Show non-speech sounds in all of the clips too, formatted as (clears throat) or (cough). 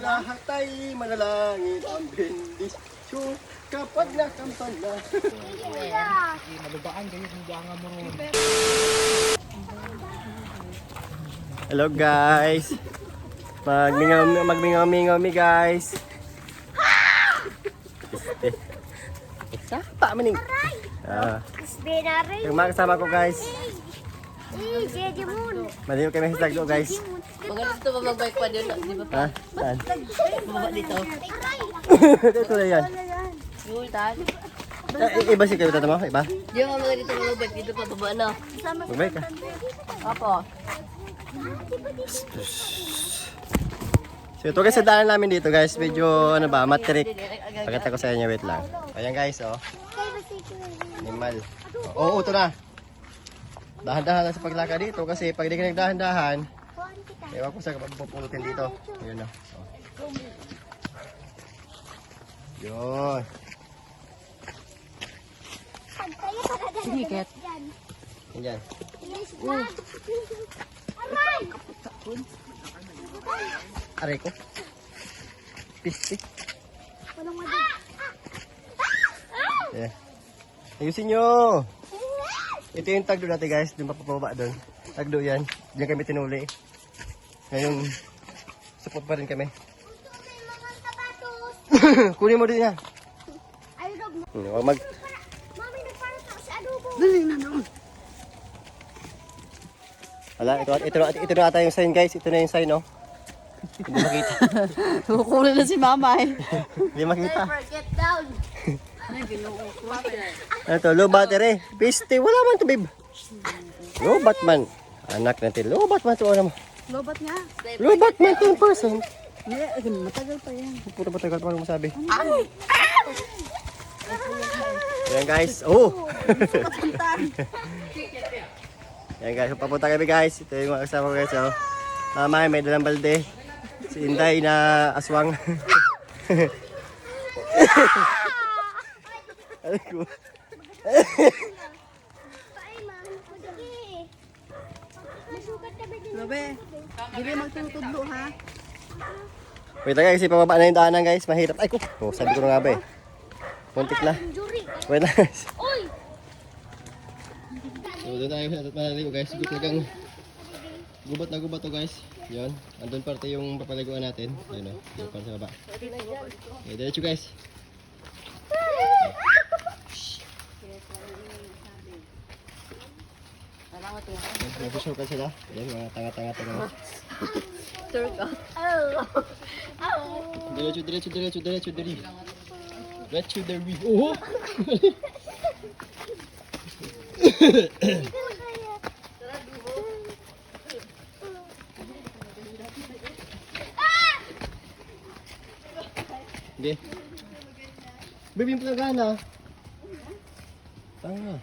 lahat ay manalangin ang bendisyon kapag nakamtan na. Hello guys. Magmingaw magmingaw mi guys. Sa pa maning. Ah, yung mga kasama ko guys. Maliw kami sa tagdo guys. Mga dito ba mag-bike pa din? Di ba pa? Ha? Saan? Bumaba dito. (laughs) Ito na yan. Yung tan. Eh, iba si kayo tata mo? Iba? Di ba mga dito mag-bike dito pa baba na? Magbay ka. Apo. So ito guys, sa daanan namin dito guys, medyo ano ba, matrik. Pakita ko sa inyo, wait lang. Ayan guys, oh. Animal. Oo, oh, ito na. Dahan-dahan lang sa paglaka dito kasi pag di ka nagdahan-dahan, ewan ko sa pupulutin dito. Ayun na. Oh. Yun. Siniket. Yan. Aray ko. Pisti. Yeah. Ayusin nyo. Ito yung tagdo natin guys. Doon papababa doon. Tagdo yan. Diyan kami tinuli. Ngayon, support pa rin kami. (laughs) Kunin mo din yan. Huwag mag... Mami, nagparang ako sa adobo. Wala, ito, ito, ito, ito na ata yung sign guys. Ito na yung sign, no? Hindi makita. (laughs) Kukunin na si mama eh. Hindi makita. Get down. Ano to? Low battery. Piste. Wala man to, babe. Low Batman. Anak natin. Low Batman to. Ano mo? Lobat nga. Low Batman 10%. Hindi, matagal pa yan. Puro ba tagal pa rin masabi? Yan guys. Oh! (laughs) Yan guys. Papunta kami guys. Ito yung mga kasama ko guys. Oh. Mama, may dalang balde. Si Inday na aswang. Alam ko. Grabe. Hindi magtutudlo ha. Wait lang guys, pababa na yung daanan guys. Mahirap. Ay ko. Oh, sabi ko na nga ba eh. Puntik na. Wait lang guys. Uy! So, doon tayo sa palaligo guys. Gubat na gubat to guys. Yun. Andun parte yung papaliguan natin. Yun o. Yung parte sa baba. Okay, diretso guys. Yan, Nag-shortcut sila. Yan, mga tanga-tanga tanga. Turk out. Oh. Diretso, diretso, diretso, diretso, diri. Diretso, diri. Oh! Hindi. Baby, yung plagana. Tanga.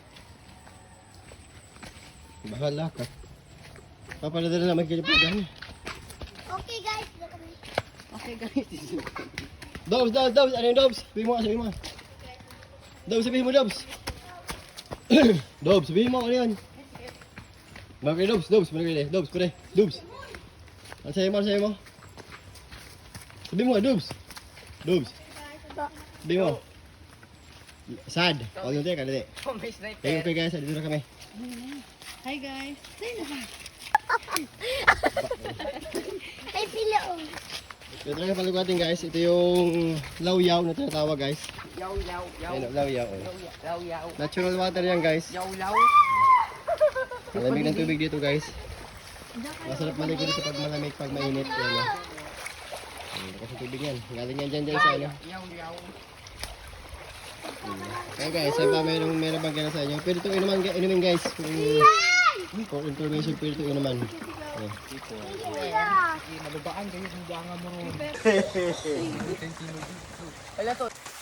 Bahala ka. Papaladala naman kayo plagana. Okay, guys. Okay guys. Dobs, Dobs, Dobs, ano yung Dobs? Sabihin mo, sabihin mo. Dobs, sabihin mo, Dobs. (clears throat) Dobs, sabihin mo, ano yan? Bagay, Dobs, Dobs, bagay, Dobs, pare, Dobs. Ano sa'yo mo, ano sa'yo mo? Sabihin mo, Dobs. Dobs. Sabihin mo. Sad. Huwag yung tayo, kalite. Thank you guys, dito na kami. Hi guys. (laughs) Ay, pila. oh. Dito na palugo natin guys. Ito yung lawyaw na tinatawag guys. Yaw yaw yaw. Ayun, lawyaw. oh. Yaw yaw. Natural water yan guys. Yaw yaw. Malamig ng tubig dito guys. Masarap maligo dito pag malamig, pag mainit. Yan, oh. Tubig yan. Galing yan dyan dyan sa ano. Yaw yaw. Kaya guys, sa ba mayroong meron bang gana sa inyo? Pwede itong inuman, inumin guys. Kung, for information, pwede itong inuman. Ayan. Malubaan kayo kung buanga mo. Wala to.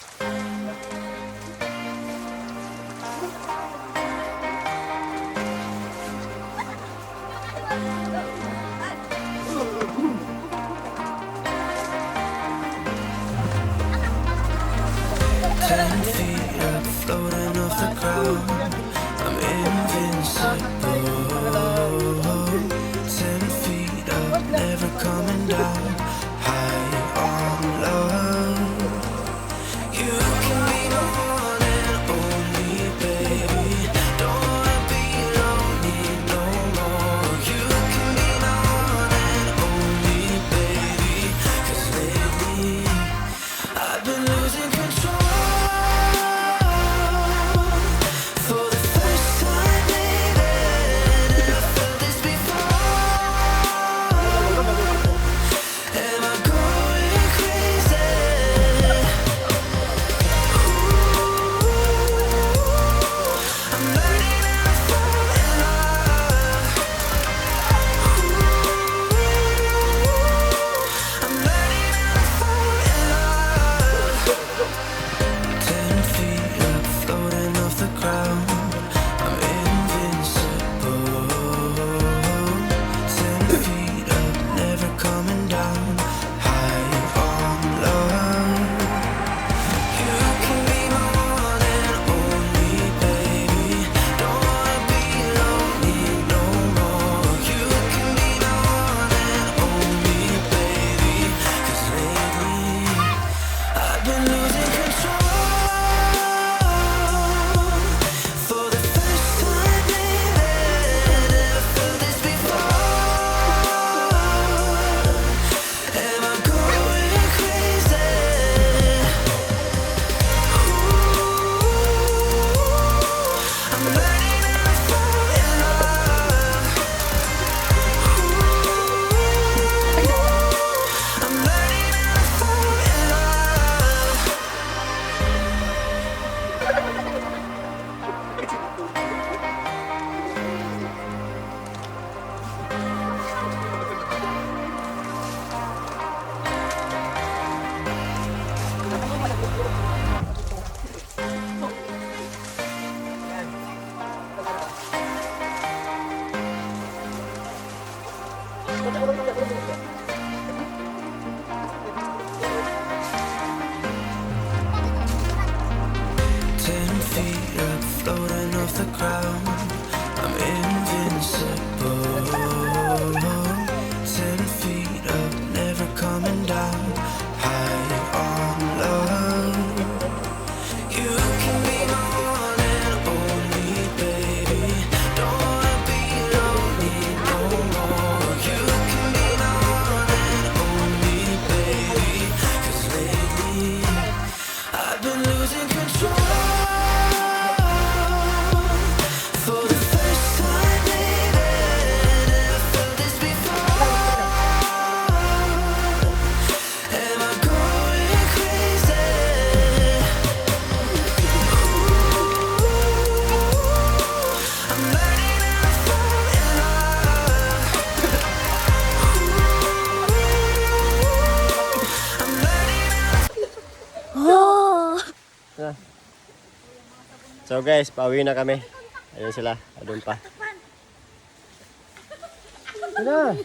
So guys, pauwi na kami. Ayun sila, doon pa. (coughs) Ano?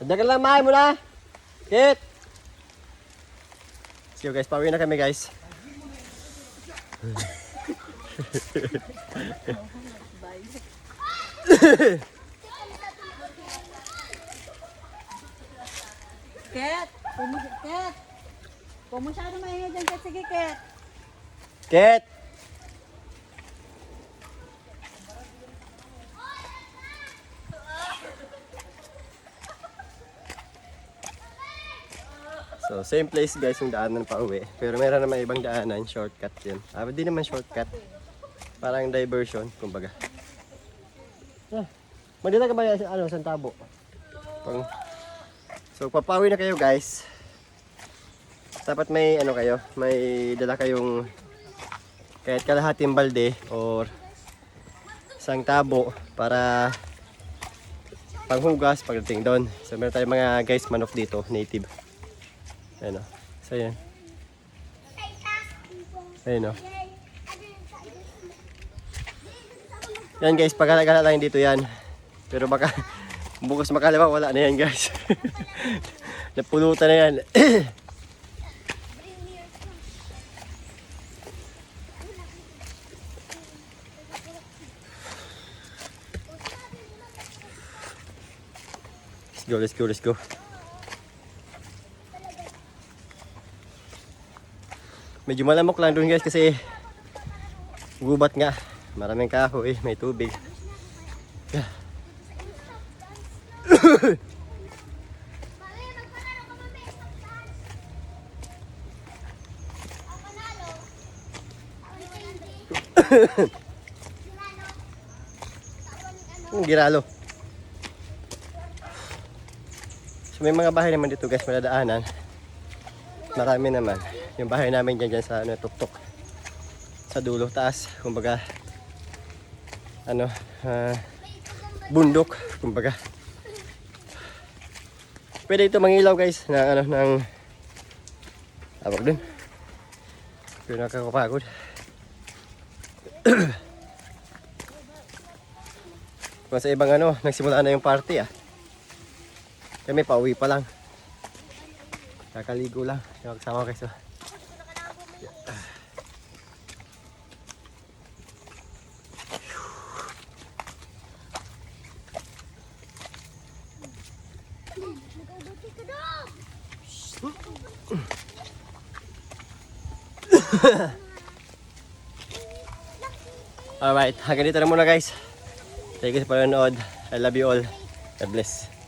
Dagan lang mahay mo na. Kit! So guys, pauwi na kami guys. Ket, pumus Ket. Kung masyado maingay dyan, Ket, sige, Ket. Kit! So, same place guys yung daanan pa uwi. Pero meron naman ibang daanan, shortcut yun. Ah, di naman shortcut. Parang diversion, kumbaga. Ah, Mandila ka ba yan, ano, Santabo? Pang... So, papawi na kayo guys. Dapat may ano kayo, may dala kayong kahit kalahating balde or isang tabo para panghugas pagdating doon. So meron tayong mga guys manok dito, native. Ayun o. So yan. Ayun o. Yan guys, pagkalagala lang dito yan. Pero baka (laughs) bukas makalawa wala na yan guys. (laughs) Napulutan na yan. (clears throat) go, let's go, let's go. Medyo malamok lang doon guys kasi gubat nga. Maraming kahoy, may tubig. (coughs) Yeah. Mami, So may mga bahay naman dito guys, madadaanan. Marami naman. Yung bahay namin dyan, dyan sa ano, tuktok. Sa dulo, taas. Kumbaga, ano, ah, bundok. Kumbaga. Pwede ito mangilaw guys, ng ano, ng, tawag dun. Pero nakakapagod. (clears throat) Kung sa ibang ano, nagsimula na yung party ah. Kami pauwi pa lang. Kakaligo lang. Ko kayo. Daw. Alright, (laughs) hanggang dito na muna guys. Thank you sa panonood. I love you all. God bless.